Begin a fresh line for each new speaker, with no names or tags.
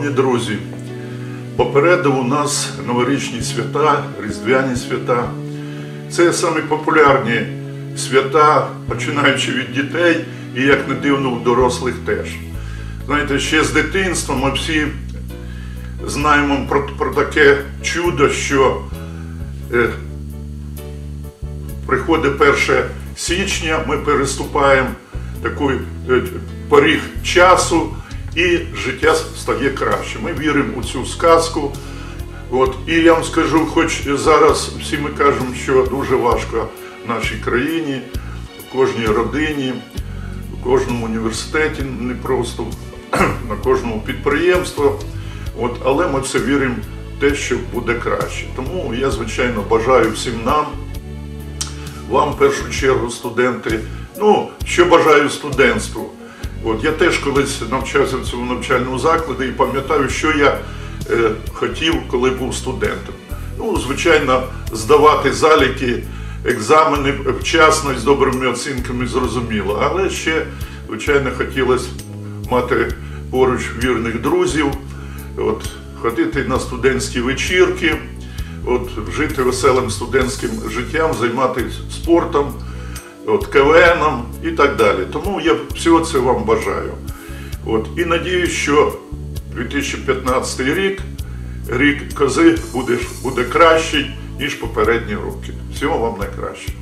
Шановні друзі, попереду у нас новорічні свята, різдвяні свята. Це самі популярні свята, починаючи від дітей і, як не дивно, у дорослих теж. Знаєте, ще з дитинства ми всі знаємо про, про таке чудо, що е, приходить 1 січня, ми переступаємо такий е, поріг часу, і життя стає краще. Ми віримо у цю сказку. От, і я вам скажу, хоч зараз всі ми кажемо, що дуже важко в нашій країні, в кожній родині, в кожному університеті, не просто на кожному підприємстві. От, але ми все віримо в те, що буде краще. Тому я, звичайно, бажаю всім нам, вам в першу чергу, студенти. Ну, що бажаю студентству. От я теж колись навчався в цьому навчальному закладі і пам'ятаю, що я е, хотів, коли був студентом. Ну, звичайно, здавати заліки, екзамени вчасно і з добрими оцінками зрозуміло. Але ще, звичайно, хотілося мати поруч вірних друзів, от, ходити на студентські вечірки, от, жити веселим студентським життям, займатися спортом от, КВНом і так далі. Тому я всього це вам бажаю. От, і надіюсь, що 2015 рік, рік кози буде, буде кращий, ніж попередні роки. Всього вам найкраще.